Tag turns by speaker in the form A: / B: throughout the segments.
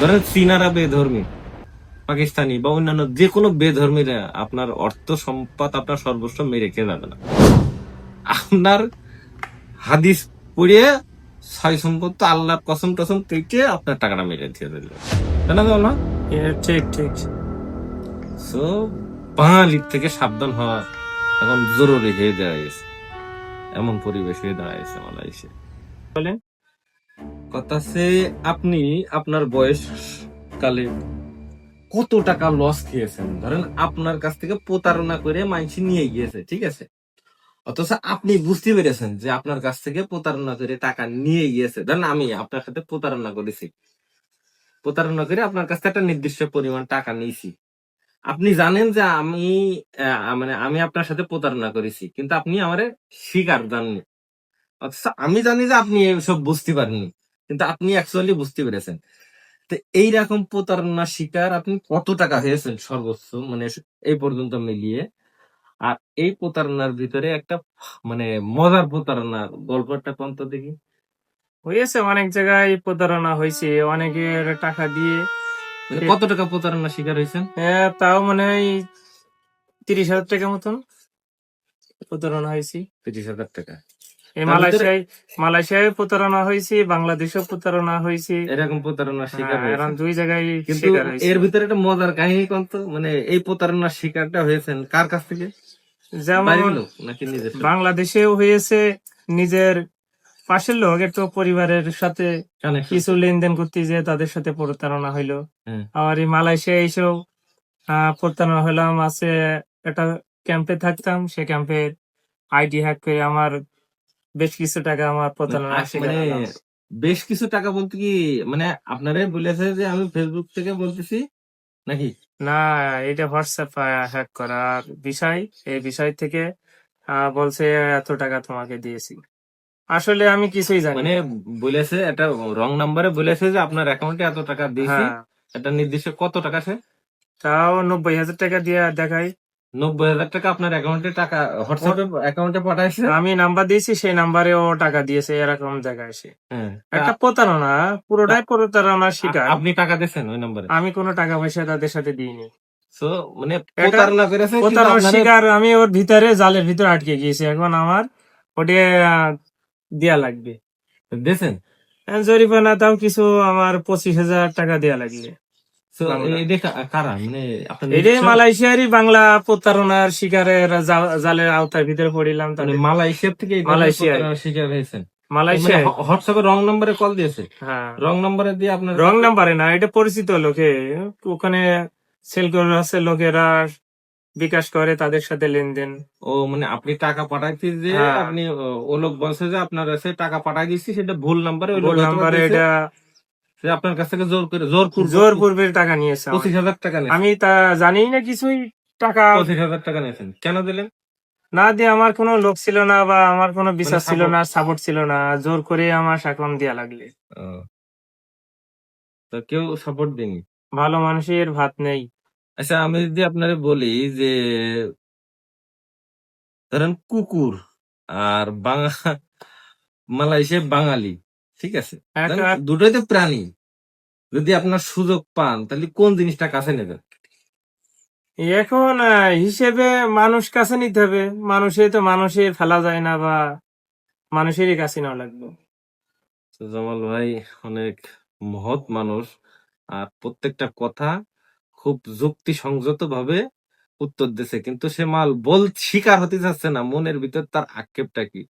A: ধরেন চীনারা বেধর্মী পাকিস্তানি বা অন্যান্য যে কোনো বেধর্মীরা আপনার অর্থ সম্পদ আপনার সর্বস্ব মেরে খেয়ে যাবে না। আপনার হাদিস পড়িয়ে ছয় সম্পদ তো আল্লাহর কসম টসম কেটে আপনার টাকাটা মেরে দিয়ে দিল। তাই না বল না
B: ঠিক ঠিক।
A: সো বাঙালির থেকে সাবধান হওয়া এখন জরুরি হয়ে দাঁড়িয়েছে এমন পরিবেশ হয়ে দাঁড়িয়েছে মালয়েশিয়া
B: বলেন।
A: কথা সে আপনি আপনার বয়স কালে কত টাকা লস খেয়েছেন? ধরেন আপনার কাছ থেকে প্রতারণা করে মাইনসি নিয়ে গিয়েছে, ঠিক আছে? অথচ আপনি বুঝতে পেরেছেন যে আপনার কাছ থেকে প্রতারণা করে টাকা নিয়ে গিয়েছে। ধরেন আমি আপনার সাথে প্রতারণা করেছি। প্রতারণা করে আপনার কাছ থেকে একটা নির্দিষ্ট পরিমাণ টাকা নিয়েছি। আপনি জানেন যে আমি মানে আমি আপনার সাথে প্রতারণা করেছি, কিন্তু আপনি আমারে স্বীকার জাননি অথচ আমি জানি যে আপনি সব বুঝতে পারেননি। কিন্তু আপনি অ্যাকচুয়ালি বুঝতে পেরেছেন। তো এইরকম প্রতারণার শিকার আপনি কত টাকা হয়েছেন সর্বোচ্চ? মানে এই পর্যন্ত মিলিয়ে। আর এই প্রতারণার ভিতরে একটা মানে মজার প্রতারণার গল্পটা পন্ত দেখি।
B: হয়েছে অনেক জায়গায় প্রতারণা হয়েছে অনেকের টাকা দিয়ে।
A: মানে কত টাকা প্রতারণার শিকার হয়েছেন?
B: এ, তাও মানে ওই তিরিশ হাজার টাকা মতন প্রতারণা হয়েছি।
A: তিরিশ হাজার টাকা।
B: এই মালয়েশিয়ায় মালয়েশিয়ায় প্রতারণা হয়েছে বাংলাদেশেও প্রতারণা হয়েছে।
A: এরকম প্রতারণার শিকার
B: হ্যাঁ, এরকম দুই জায়গায়
A: কিন্তু এর ভিতরে একটা মজার কাহিনী কন্ত মানে এই প্রতারণার শিকারটা হয়েছেন কার কাছ থেকে?
B: যেমন বাংলাদেশেও হয়েছে নিজের পাশের লোক একটু পরিবারের সাথে কিছু লেনদেন করতে যে তাদের সাথে প্রতারণা হইল।
A: হ্যাঁ।
B: আবার এই মালয়েশিয়া এইসব আহ, প্রতারণা হলাম আছে একটা ক্যাম্পে থাকতাম সে ক্যাম্পের আইডি হ্যাক করে আমার বেশ কিছু টাকা আমার প্রতারণা
A: মানে বেশ কিছু টাকা বলতে কি মানে আপনারে বলেছে যে আমি ফেসবুক থেকে বলতেছি নাকি?
B: না এটা হোয়াটসঅ্যাপ হ্যাক করার বিষয়। এই বিষয় থেকে বলছে এত টাকা তোমাকে দিয়েছি। আসলে আমি কিছুই জানি
A: মানে বলেছে একটা রং নাম্বারে বলেছে যে আপনার অ্যাকাউন্টে এত টাকা দিয়েছি।
B: হ্যাঁ।
A: একটা নির্দিষ্ট কত টাকা সে?
B: তাও নব্বই হাজার টাকা দিয়ে দেখাই।
A: নব্বই হাজার টাকা আপনার অ্যাকাউন্টে টাকা হোয়াটসঅ্যাপে অ্যাকাউন্টে পাঠাইছে?
B: আমি নাম্বার দিয়েছি সেই নাম্বারে ও টাকা দিয়েছে এরকম জায়গায় এসে।
A: হ্যাঁ।
B: একটা প্রতারণা পুরোটাই প্রতারণার শিকার।
A: আপনি টাকা দিয়েছেন ওই নাম্বারে
B: আমি কোনো টাকা পয়সা তাদের সাথে দিইনি।
A: সো মানে প্রতারণা করেছে
B: প্রতারণার শিকার আমি ওর ভিতরে জালের ভিতরে আটকে গিয়েছি। এখন আমার ওটা দেয়া লাগবে।
A: দিয়েছেন?
B: আর জরিমানা তাও কিছু আমার পঁচিশ হাজার টাকা দেয়া লাগবে। মালয়েশিয়ারই বাংলা প্রতারণার শিকারের জালের আওতার ভিতরে পড়িলাম
A: মানে মালয়েশিয়া থেকে এই ধরনের
B: মালয়েশিয়ায়।
A: প্রতারণার শিকার হয়েছেন।
B: মালয়েশিয়া
A: হোয়াটসঅ্যাপে রং নাম্বারে কল দিয়েছে।
B: হ্যাঁ।
A: রং নাম্বারে দিয়ে আপনার
B: রং নাম্বারে না এটা পরিচিত লোকে। ওখানে সেল করে আছে লোকেরা বিকাশ করে তাদের সাথে লেনদেন।
A: ও মানে আপনি টাকা পাঠাইতে যে
B: হ্যাঁ।
A: আপনি ও, লোক বলছে যে আপনার কাছে টাকা পাঠাই দিচ্ছি সেটা ভুল নাম্বারে
B: ভুল নাম্বারে এটা
A: সে আপনার কাছ থেকে জোর করে জোর
B: জোর পূর্বের টাকা নিয়েছে।
A: পঁচিশ হাজার টাকা নিয়েছেন
B: আমি তা জানি না কিছুই। টাকা
A: পঁচিশ হাজার টাকা নিয়েছেন। কেন দিলেন?
B: না দিয়ে আমার কোনো লোক ছিল না বা আমার কোনো বিশ্বাস ছিল না সাপোর্ট ছিল না। জোর করে আমার অ্যাকাউন্ট দেয়া লাগলে।
A: তো কেউ সাপোর্ট দিনি
B: ভালো মানুষের ভাত নেই।
A: আচ্ছা আমি যদি আপনারে বলি যে ধরেন কুকুর আর বাঙা মালয়েশিয়া বাঙালি ঠিক আছে? দুটোই তো প্রাণী। যদি আপনার সুযোগ পান তাহলে কোন জিনিসটা কাছে নেবেন?
B: এখন হিসেবে মানুষ কাছে নিতে হবে। মানুষে তো মানুষের ফেলা যায় না বা মানুষেরই কাছে নেওয়া লাগবে।
A: জামাল ভাই অনেক মহৎ মানুষ। আর প্রত্যেকটা কথা খুব যুক্তি সংযত ভাবে উত্তর দিছে। কিন্তু সে মাল বল শিকার হতে যাচ্ছে না। মনের ভিতর তার আক্ষেপটা কি?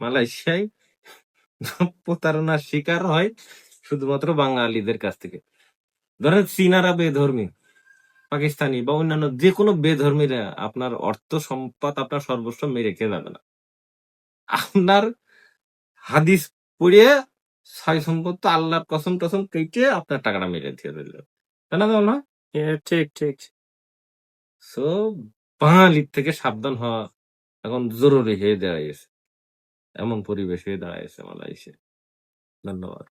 A: মালয়েশিয়ায় প্রতারণার শিকার হয়। শুধুমাত্র বাঙালিদের কাছ থেকে। ধরেন চীনারা বেধর্মী পাকিস্তানি বা অন্যান্য যে কোনো বেধর্মীরা আপনার অর্থ সম্পদ আপনার সর্বস্ব মেরে খেয়ে যাবে না। আপনার হাদিস পড়িয়ে ছয় সম্পদ তো আল্লাহর কসম টসম কেটে আপনার টাকাটা মেরে দিয়ে দিল। তাই না
B: এ, ঠিক ঠিক।
A: সো বাঙালির থেকে সাবধান হওয়া এখন জরুরি হয়ে দাঁড়িয়েছে এমন পরিবেশ হয়ে দাঁড়িয়েছে মালয়েশিয়া। ধন্যবাদ।